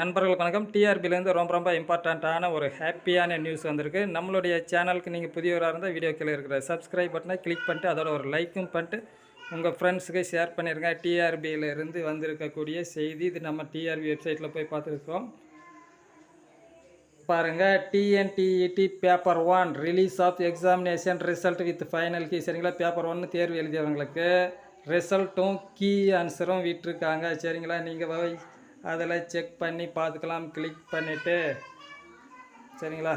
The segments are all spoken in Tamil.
நண்பர்களுக்கு வணக்கம். டிஆர்பிலேருந்து ரொம்ப ரொம்ப இம்பார்ட்டண்ட்டான ஒரு ஹாப்பியான நியூஸ் வந்திருக்கு. நம்மளுடைய சேனலுக்கு நீங்கள் புதியவராக இருந்தால் வீடியோ கீழே இருக்கிற சப்ஸ்கிரைப் பட்டனை கிளிக் பண்ணிட்டு அதோட ஒரு லைக்கும் பண்ணிட்டு உங்கள் ஃப்ரெண்ட்ஸுக்கு ஷேர் பண்ணிடுங்க டிஆர்பியிலேருந்து வந்திருக்கக்கூடிய செய்தி இது நம்ம டிஆர்பி வெப்சைட்டில் போய் பார்த்துருக்கோம். பாருங்கள் TNTET paper one release of examination result with final key சரிங்களா? பேப்பர் ஒன்று தேர்வு எழுதியவங்களுக்கு ரிசல்ட்டும் கீ ஆன்சரும் விட்டுருக்காங்க. சரிங்களா? நீங்கள் அதில் செக் பண்ணி பார்த்துக்கலாம் கிளிக் பண்ணிவிட்டு சரிங்களா?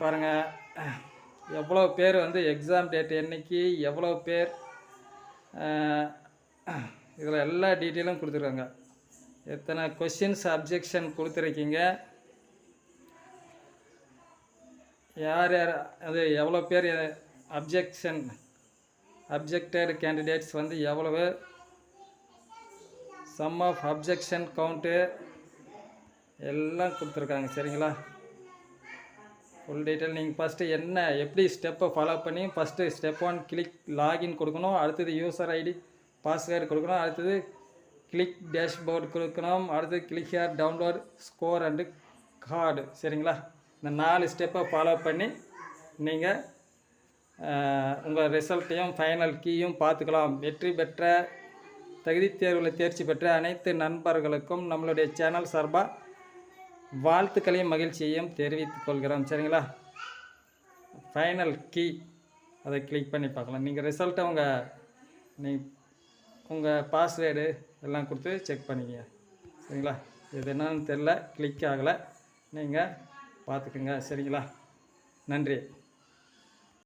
பாருங்கள் எவ்வளோ பேர் வந்து எக்ஸாம் டேட் என்றைக்கு எவ்வளோ பேர் இதில் எல்லா டீட்டெயிலும் கொடுத்துருக்காங்க. எத்தனை கொஷின்ஸ் அப்ஜெக்ஷன் கொடுத்துருக்கீங்க? யார் யார் அது எவ்வளோ பேர் அப்ஜெக்ஷன் அப்ஜெக்டட் கேண்டிடேட்ஸ் வந்து எவ்வளவு சம் ஆஃப் அப்ஜெக்ஷன் கவுண்ட்டு எல்லாம் கொடுத்துருக்காங்க சரிங்களா? ஃபுல் டீட்டெயில் நீங்கள் ஃபஸ்ட்டு என்ன எப்படி ஸ்டெப்பை ஃபாலோ பண்ணி first step one click login கொடுக்கணும் அடுத்தது யூசர் ஐடி பாஸ்வேர்டு கொடுக்கணும் அடுத்தது கிளிக் டேஷ்போர்டு கொடுக்கணும் அடுத்தது click here download score and card சரிங்களா? இந்த நாலு ஸ்டெப்பை ஃபாலோ பண்ணி நீங்கள் உங்கள் ரிசல்ட்டையும் ஃபைனல் கீயும் பார்த்துக்கலாம். வெற்றி பெற்ற தகுதி தேர்வில் தேர்ச்சி பெற்ற அனைத்து நண்பர்களுக்கும் நம்மளுடைய சேனல் சார்பாக வாழ்த்துக்களையும் மகிழ்ச்சியையும் தெரிவித்துக் கொள்கிறோம். சரிங்களா? ஃபைனல் கீ அதை கிளிக் பண்ணி பார்க்கலாம். நீங்கள் ரிசல்ட்டை உங்கள் நீ உங்கள் பாஸ்வேர்டு எல்லாம் கொடுத்து செக் பண்ணிக்கங்க. சரிங்களா? இது என்னன்னு தெரில கிளிக் ஆகலை. நீங்கள் பார்த்துக்குங்க. சரிங்களா? நன்றி.